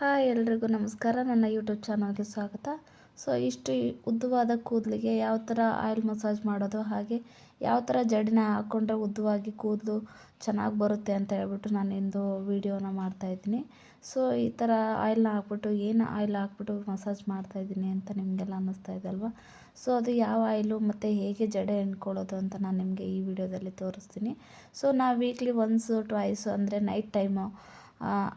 Hi ಎಲ್ರಿಗೂ ನಮಸ್ಕಾರ. ನನ್ನ ಯೂಟ್ಯೂಬ್ ಚಾನಲ್ಗೆ ಸ್ವಾಗತ. ಸೊ, ಇಷ್ಟು ಉದ್ದವಾದ ಕೂದಲಿಗೆ ಯಾವ ಥರ ಆಯಿಲ್ ಮಸಾಜ್ ಮಾಡೋದು, ಹಾಗೆ ಯಾವ ಥರ ಜಡಿನ ಹಾಕ್ಕೊಂಡ್ರೆ ಉದ್ದವಾಗಿ ಕೂದಲು ಚೆನ್ನಾಗಿ ಬರುತ್ತೆ ಅಂತ ಹೇಳ್ಬಿಟ್ಟು ನಾನು ಇಂದು ವೀಡಿಯೋನ ಮಾಡ್ತಾಯಿದ್ದೀನಿ ಸೊ, ಈ ಥರ ಆಯಿಲ್ನ ಹಾಕ್ಬಿಟ್ಟು, ಏನು ಆಯಿಲ್ ಹಾಕ್ಬಿಟ್ಟು ಮಸಾಜ್ ಮಾಡ್ತಾಯಿದ್ದೀನಿ ಅಂತ ನಿಮಗೆಲ್ಲ ಅನ್ನಿಸ್ತಾ ಇದೆ ಅಲ್ವಾ? ಸೊ, ಅದು ಯಾವ ಆಯಿಲು ಮತ್ತು ಹೇಗೆ ಜಡೆ ಎಣ್ಕೊಳ್ಳೋದು ಅಂತ ನಾನು ನಿಮಗೆ ಈ ವಿಡಿಯೋದಲ್ಲಿ ತೋರಿಸ್ತೀನಿ. ಸೊ, ನಾವು ವೀಕ್ಲಿ ಒನ್ಸು, ಟ್ವೈಸು ಅಂದರೆ ನೈಟ್ ಟೈಮು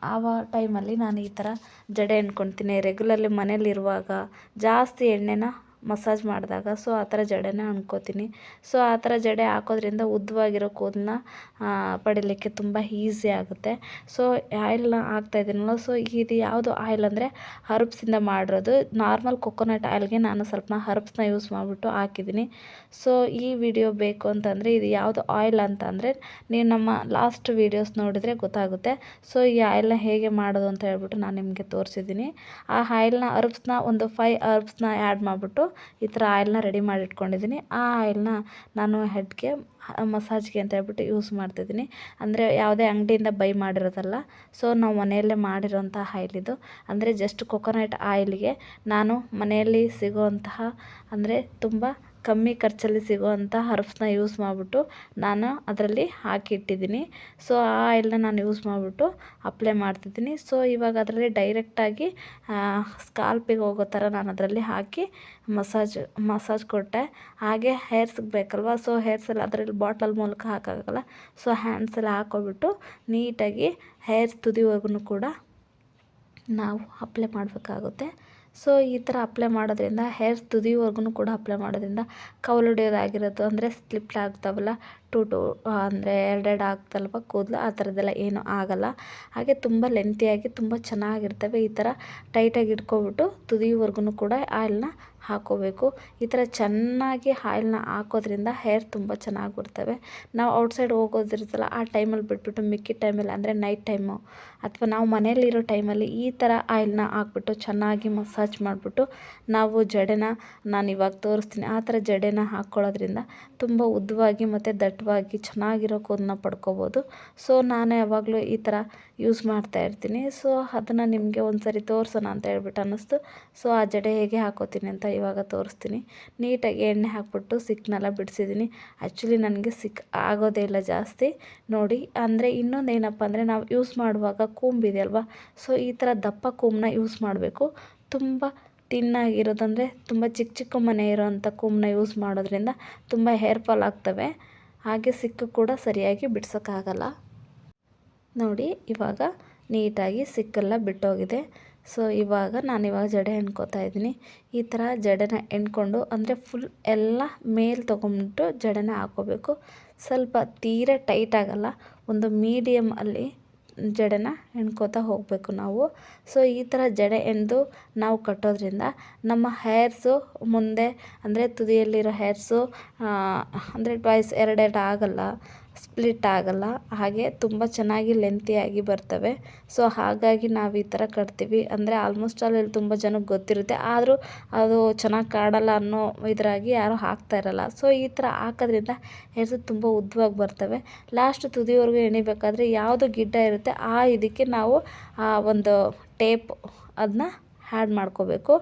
ಆವ ಟೈಮಲ್ಲಿ ನಾನು ಈ ಥರ ಜಡೆ ಅಂದ್ಕೊಳ್ತೀನಿ ರೆಗ್ಯುಲರ್ಲಿ ಮನೇಲಿರುವಾಗ ಜಾಸ್ತಿ ಎಣ್ಣೆನ ಮಸಾಜ್ ಮಾಡಿದಾಗ ಸೊ ಆ ಥರ ಜಡೆನ ಅನ್ಕೋತೀನಿ. ಸೊ ಆ ಥರ ಜಡೆ ಹಾಕೋದ್ರಿಂದ ಉದ್ದವಾಗಿರೋ ಕೂದಲನ್ನ ಪಡಿಲಿಕ್ಕೆ ತುಂಬ ಈಸಿ ಆಗುತ್ತೆ. ಸೊ ಆಯಿಲ್ನ ಹಾಕ್ತಾಯಿದ್ದೀನಲ್ಲ ಸೊ ಇದು ಯಾವುದು ಆಯಿಲ್ ಅಂದರೆ ಹರ್ಬ್ಸಿಂದ ಮಾಡಿರೋದು. ನಾರ್ಮಲ್ ಕೊಕೊನಟ್ ಆಯಿಲ್ಗೆ ನಾನು ಸ್ವಲ್ಪ ಹರ್ಬ್ಸ್ನ ಯೂಸ್ ಮಾಡಿಬಿಟ್ಟು ಹಾಕಿದ್ದೀನಿ. ಸೊ ಈ ವಿಡಿಯೋ ಬೇಕು ಅಂತಂದರೆ ಇದು ಯಾವುದು ಆಯಿಲ್ ಅಂತ ಅಂದರೆ ನೀವು ನಮ್ಮ ಲಾಸ್ಟ್ ವೀಡಿಯೋಸ್ ನೋಡಿದರೆ ಗೊತ್ತಾಗುತ್ತೆ. ಸೊ ಈ ಆಯಿಲ್ನ ಹೇಗೆ ಮಾಡೋದು ಅಂತ ಹೇಳ್ಬಿಟ್ಟು ನಾನು ನಿಮಗೆ ತೋರಿಸಿದ್ದೀನಿ. ಆ ಆಯಿಲ್ನ ಹರ್ಬ್ಸ್ನ ಒಂದು ಫೈ ಹರ್ಬ್ಸ್ನ ಆ್ಯಡ್ ಮಾಡಿಬಿಟ್ಟು ಈ ಥರ ಆಯಿಲ್ನ ರೆಡಿ ಮಾಡಿ ಇಟ್ಕೊಂಡಿದ್ದೀನಿ ಆ ಆಯಿಲ್ನ ನಾನು ಹೆಡ್ಗೆ ಮಸಾಜ್ಗೆ ಅಂತ ಹೇಳ್ಬಿಟ್ಟು ಯೂಸ್ ಮಾಡ್ತಿದ್ದೀನಿ. ಅಂದರೆ ಯಾವುದೇ ಅಂಗಡಿಯಿಂದ ಬೈ ಮಾಡಿರೋದಲ್ಲ ಸೊ ನಾವು ಮನೆಯಲ್ಲೇ ಮಾಡಿರೋಂಥ ಆಯಿಲ್ ಇದು. ಅಂದರೆ ಜಸ್ಟ್ ಕೊಕೊನಟ್ ಆಯಿಲ್ಗೆ ನಾನು ಮನೆಯಲ್ಲಿ ಸಿಗುವಂತಹ ಅಂದರೆ ತುಂಬ ಕಮ್ಮಿ ಖರ್ಚಲ್ಲಿ ಸಿಗುವಂಥ ಹರ್ಬ್ಸ್ನ ಯೂಸ್ ಮಾಡಿಬಿಟ್ಟು ನಾನು ಅದರಲ್ಲಿ ಹಾಕಿಟ್ಟಿದ್ದೀನಿ. ಸೊ, ಆ ಆಯಿಲ್ನ ನಾನು ಯೂಸ್ ಮಾಡಿಬಿಟ್ಟು ಅಪ್ಲೈ ಮಾಡ್ತಿದ್ದೀನಿ. ಸೊ, ಇವಾಗ ಅದರಲ್ಲಿ ಡೈರೆಕ್ಟಾಗಿ ಸ್ಕಾಲ್ಪಿಗೆ ಹೋಗೋ ಥರ ನಾನು ಅದರಲ್ಲಿ ಹಾಕಿ ಮಸಾಜ್ ಮಸಾಜ್ ಕೊಟ್ಟೆ. ಹಾಗೆ ಹೇರ್ಸ್ಗೆ ಬೇಕಲ್ವ? ಸೊ ಹೇರ್ಸಲ್ಲಿ ಅದರಲ್ಲಿ ಬಾಟಲ್ ಮೂಲಕ ಹಾಕೋಕ್ಕಲ್ಲ ಸೊ ಹ್ಯಾಂಡ್ಸೆಲ್ಲ ಹಾಕೋಬಿಟ್ಟು ನೀಟಾಗಿ ಹೇರ್ಸ್ ತುದಿವರೆಗೂ ಕೂಡ ನಾವು ಅಪ್ಲೈ ಮಾಡಬೇಕಾಗುತ್ತೆ. ಸೊ ಈ ಥರ ಅಪ್ಲೈ ಮಾಡೋದ್ರಿಂದ ಹೇರ್ ತುದಿವರೆಗೂ ಕೂಡ ಅಪ್ಲೈ ಮಾಡೋದ್ರಿಂದ ಕವಲೊಡೆಯೋದಾಗಿರೋದು ಅಂದರೆ ಸ್ಲಿಪ್ ಆಗ್ತಾವಲ್ಲ ಟು ಟು ಅಂದರೆ ಎರಡೆರಡು ಆಗ್ತಲ್ವ ಕೂದಲು? ಆ ಥರದ್ದೆಲ್ಲ ಏನೂ ಆಗಲ್ಲ. ಹಾಗೆ ತುಂಬ ಲೆಂತಿಯಾಗಿ ತುಂಬ ಚೆನ್ನಾಗಿರ್ತವೆ. ಈ ಥರ ಟೈಟಾಗಿ ಇಟ್ಕೊಬಿಟ್ಟು ತುದಿವರೆಗೂ ಕೂಡ ಆಯಿಲ್ನ ಹಾಕ್ಕೋಬೇಕು ಈ ಥರ ಚೆನ್ನಾಗಿ ಆಯಿಲ್ನ ಹಾಕೋದ್ರಿಂದ ಹೇರ್ ತುಂಬ ಚೆನ್ನಾಗಿ ಬರ್ತವೆ ನಾವು ಔಟ್ಸೈಡ್ ಹೋಗೋದಿರ್ತಲ್ಲ ಆ ಟೈಮಲ್ಲಿ ಬಿಟ್ಬಿಟ್ಟು ಮಿಕ್ಕಿದ ಟೈಮಲ್ಲಿ ಅಂದರೆ ನೈಟ್ ಟೈಮು ಅಥವಾ ನಾವು ಮನೆಯಲ್ಲಿರೋ ಟೈಮಲ್ಲಿ ಈ ಥರ ಆಯಿಲ್ನ ಹಾಕ್ಬಿಟ್ಟು ಚೆನ್ನಾಗಿ ಮಸಾಜ್ ಮಾಡಿಬಿಟ್ಟು ನಾವು ಜಡೆನ ನಾನು ಇವಾಗ ತೋರಿಸ್ತೀನಿ. ಆ ಥರ ಜಡೆನ ಹಾಕ್ಕೊಳ್ಳೋದ್ರಿಂದ ತುಂಬ ಉದ್ದವಾಗಿ ಮತ್ತು ದಟ್ಟವಾಗಿ ಚೆನ್ನಾಗಿರೋ ಕೂದಲನ್ನ ಪಡ್ಕೋಬೋದು. ಸೊ ನಾನು ಯಾವಾಗಲೂ ಈ ಥರ ಯೂಸ್ ಮಾಡ್ತಾ ಇರ್ತೀನಿ. ಸೊ ಅದನ್ನು ನಿಮಗೆ ಒಂದು ಸರಿ ತೋರಿಸೋಣ ಅಂತ ಹೇಳ್ಬಿಟ್ಟು ಅನ್ನಿಸ್ತು. ಸೊ ಆ ಜಡೆ ಹೇಗೆ ಹಾಕೋತೀನಿ ಅಂತ ಇವಾಗ ತೋರಿಸ್ತೀನಿ. ನೀಟಾಗಿ ಎಣ್ಣೆ ಹಾಕ್ಬಿಟ್ಟು ಸಿಕ್ಕನ್ನೆಲ್ಲ ಬಿಡಿಸಿದ್ದೀನಿ. ಆ್ಯಕ್ಚುಲಿ ನನಗೆ ಸಿಕ್ ಆಗೋದೇ ಇಲ್ಲ ಜಾಸ್ತಿ. ನೋಡಿ, ಅಂದರೆ ಇನ್ನೊಂದು ಏನಪ್ಪ ಅಂದರೆ ನಾವು ಯೂಸ್ ಮಾಡುವಾಗ ಕೂಂಬಿದೆ ಅಲ್ವಾ ಸೊ ಈ ಥರ ದಪ್ಪ ಕೂಂಬನ ಯೂಸ್ ಮಾಡಬೇಕು. ತುಂಬ ತಿನ್ನಾಗಿರೋದಂದರೆ ತುಂಬ ಚಿಕ್ಕ ಚಿಕ್ಕ ಮನೆ ಇರೋವಂಥ ಕೂಂಬನ ಯೂಸ್ ಮಾಡೋದ್ರಿಂದ ತುಂಬ ಹೇರ್ ಫಾಲ್ ಆಗ್ತವೆ. ಹಾಗೆ ಸಿಕ್ಕು ಕೂಡ ಸರಿಯಾಗಿ ಬಿಡ್ಸೋಕ್ಕಾಗಲ್ಲ. ನೋಡಿ, ಇವಾಗ ನೀಟಾಗಿ ಸಿಕ್ಕೆಲ್ಲ ಬಿಟ್ಟೋಗಿದೆ. ಸೊ, ಇವಾಗ ನಾನು ಇವಾಗ ಜಡೆ ಎಣ್ಕೊತಾ ಇದ್ದೀನಿ. ಈ ಥರ ಜಡೆನ ಎಣ್ಕೊಂಡು, ಅಂದರೆ ಫುಲ್ ಎಲ್ಲ ಮೇಲೆ ತೊಗೊಂಬಿಟ್ಟು ಜಡೆನ ಹಾಕ್ಕೋಬೇಕು ಸ್ವಲ್ಪ ತೀರ ಟೈಟ್ ಆಗಲ್ಲ. ಒಂದು ಮೀಡಿಯಮ್ ಅಲ್ಲಿ ಜಡೆನ ಎಣ್ಕೋತಾ ಹೋಗಬೇಕು ನಾವು. ಸೊ ಈ ಥರ ಜಡೆ ಎಂದು ನಾವು ಕಟ್ಟೋದ್ರಿಂದ ನಮ್ಮ ಹೇರ್ಸು ಮುಂದೆ, ಅಂದರೆ ತುದಿಯಲ್ಲಿರೋ ಹೇರ್ಸು ಅಂದರೆ ಟ್ವಾಯ್ಸ್ ಎರಡೆರಡು ಆಗಲ್ಲ. ಸ್ಪ್ಲಿಟ್ ಆಗಲ್ಲ, ಹಾಗೆ ತುಂಬ ಚೆನ್ನಾಗಿ ಲೆಂತಿಯಾಗಿ ಬರ್ತವೆ. ಸೊ ಹಾಗಾಗಿ ನಾವು ಈ ಥರ ಕಟ್ತೀವಿ. ಅಂದರೆ ಆಲ್ಮೋಸ್ಟ್ ಆಲ್ ಇಲ್ಲಿ ತುಂಬ ಜನಕ್ಕೆ ಗೊತ್ತಿರುತ್ತೆ. ಆದರೂ ಅದು ಚೆನ್ನಾಗಿ ಕಾಣಲ್ಲ ಅನ್ನೋ ಇದರಾಗಿ ಯಾರೂ ಹಾಕ್ತಾ ಇರಲ್ಲ. ಸೊ ಈ ಥರ ಹಾಕೋದ್ರಿಂದ ಹೆಸರು ತುಂಬ ಉದ್ದವಾಗಿ ಬರ್ತವೆ. ಲಾಸ್ಟ್ ತುದಿವರೆಗೂ ಎಣಿಬೇಕಾದ್ರೆ ಯಾವುದು ಗಿಡ್ಡ ಇರುತ್ತೆ, ಆ ಇದಕ್ಕೆ ನಾವು ಆ ಒಂದು ಟೇಪ್ ಅದನ್ನ ಆ್ಯಡ್ ಮಾಡ್ಕೋಬೇಕು.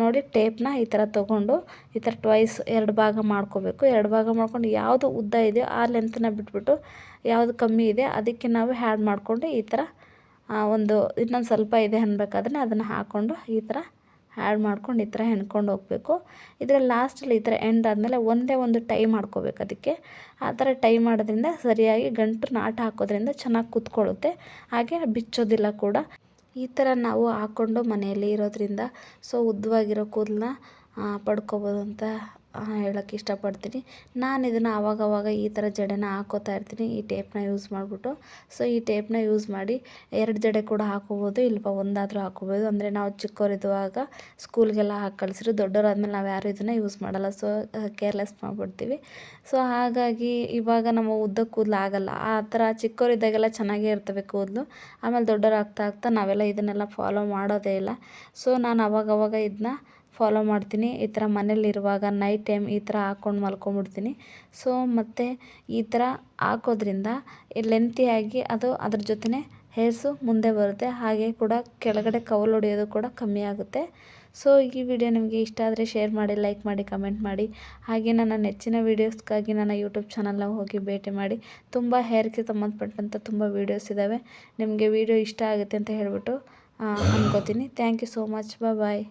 ನೋಡಿ ಟೇಪ್ನ ಈ ಥರ ತೊಗೊಂಡು, ಈ ಥರ ಟ್ವೈಸ್ ಎರಡು ಭಾಗ ಮಾಡ್ಕೋಬೇಕು. ಎರಡು ಭಾಗ ಮಾಡ್ಕೊಂಡು ಯಾವುದು ಉದ್ದ ಇದೆಯೋ ಆ ಲೆಂತ್ನ ಬಿಟ್ಬಿಟ್ಟು ಯಾವುದು ಕಮ್ಮಿ ಇದೆ ಅದಕ್ಕೆ ನಾವು ಹ್ಯಾಡ್ ಮಾಡಿಕೊಂಡು ಈ ಥರ ಒಂದು ಇನ್ನೊಂದು ಸ್ವಲ್ಪ ಇದೆ ಅನ್ಬೇಕಾದ್ರೆ ಅದನ್ನು ಹಾಕ್ಕೊಂಡು ಈ ಥರ ಆ್ಯಡ್ ಮಾಡ್ಕೊಂಡು ಈ ಥರ ಹೆಣ್ಕೊಂಡು ಹೋಗಬೇಕು. ಇದರಲ್ಲಿ ಲಾಸ್ಟಲ್ಲಿ ಈ ಥರ ಎಂಡ್ ಆದಮೇಲೆ ಒಂದೇ ಒಂದು ಟೈ ಮಾಡ್ಕೋಬೇಕು ಅದಕ್ಕೆ. ಆ ಥರ ಟೈ ಮಾಡೋದ್ರಿಂದ ಸರಿಯಾಗಿ ಗಂಟು ನಾಟ ಹಾಕೋದ್ರಿಂದ ಚೆನ್ನಾಗಿ ಕೂತ್ಕೊಳ್ಳುತ್ತೆ. ಹಾಗೆ ಬಿಚ್ಚೋದಿಲ್ಲ ಕೂಡ. ಈ ಥರ ನಾವು ಹಾಕ್ಕೊಂಡು ಮನೆಯಲ್ಲಿ ಇರೋದ್ರಿಂದ ಸೊ ಉದ್ದವಾಗಿರೋ ಕೂದಲನ್ನ ಪಡ್ಕೊಬೋದು ಅಂತ ಹೇಳೋಕ್ಕೆ ಇಷ್ಟಪಡ್ತೀನಿ. ನಾನು ಇದನ್ನು ಆವಾಗವಾಗ ಈ ಥರ ಜಡೆನ ಹಾಕೋತಾ ಇರ್ತೀನಿ. ಈ ಟೇಪ್ನ ಯೂಸ್ ಮಾಡಿಬಿಟ್ಟು. ಸೊ ಈ ಟೇಪ್ನ ಯೂಸ್ ಮಾಡಿ ಎರಡು ಜಡೆ ಕೂಡ ಹಾಕೋಬೋದು, ಇಲ್ವಾ ಒಂದಾದರೂ ಹಾಕೋಬೋದು. ಅಂದರೆ ನಾವು ಚಿಕ್ಕವರಿದ್ದಾಗ ಸ್ಕೂಲ್ಗೆಲ್ಲ ಹಾಕಿ ಕಳಿಸಿದ್ರು ದೊಡ್ಡವರಾದ್ಮೇಲೆ ನಾವು ಯಾರು ಇದನ್ನು ಯೂಸ್ ಮಾಡಲ್ಲ. So careless ಮಾಡಿಬಿಡ್ತೀವಿ. ಸೊ ಹಾಗಾಗಿ ಇವಾಗ ನಮ್ಮ ಉದ್ದ ಕೂದಲು ಆಗಲ್ಲ. ಆ ಥರ ಚಿಕ್ಕವರಿದ್ದಾಗೆಲ್ಲ ಚೆನ್ನಾಗೇ ಇರ್ತವೆ ಕೂದಲು. ಆಮೇಲೆ ದೊಡ್ಡವರಾಗ್ತಾ ಆಗ್ತಾ ಆಗ್ತಾ ನಾವೆಲ್ಲ ಇದನ್ನೆಲ್ಲ ಫಾಲೋ ಮಾಡೋದೇ ಇಲ್ಲ. ಸೊ ನಾನು ಅವಾಗವಾಗ ಇದನ್ನ ಫಾಲೋ ಮಾಡ್ತೀನಿ. ಈ ಥರ ಮನೇಲಿರುವಾಗ ನೈಟ್ ಟೈಮ್ ಈ ಥರ ಹಾಕ್ಕೊಂಡು ಮಲ್ಕೊಂಬಿಡ್ತೀನಿ. ಸೊ ಮತ್ತು ಈ ಥರ ಹಾಕೋದ್ರಿಂದ ಲೆಂತಿಯಾಗಿ ಅದು ಅದ್ರ ಜೊತೆನೇ ಹೇರ್ಸು ಮುಂದೆ ಬರುತ್ತೆ. ಹಾಗೆ ಕೂಡ ಕೆಳಗಡೆ ಕವಲು ಹೊಡೆಯೋದು ಕೂಡ ಕಮ್ಮಿ ಆಗುತ್ತೆ. ಸೊ ಈ ವಿಡಿಯೋ ನಿಮಗೆ ಇಷ್ಟ ಆದರೆ ಶೇರ್ ಮಾಡಿ ಲೈಕ್ ಮಾಡಿ ಕಮೆಂಟ್ ಮಾಡಿ. ಹಾಗೆ ನನ್ನ ನೆಚ್ಚಿನ ವೀಡಿಯೋಸ್ಗಾಗಿ ನನ್ನ ಯೂಟ್ಯೂಬ್ ಚಾನಲ್ನ ಹೋಗಿ ಭೇಟಿ ಮಾಡಿ. ತುಂಬ ಹೇರ್ಗೆ ಸಂಬಂಧಪಟ್ಟಂಥ ತುಂಬ ವೀಡಿಯೋಸ್ ಇದ್ದಾವೆ ನಿಮಗೆ ವಿಡಿಯೋ ಇಷ್ಟ ಆಗುತ್ತೆ ಅಂತ ಹೇಳ್ಬಿಟ್ಟು ಅನ್ಕೋತೀನಿ. Thank you so much bye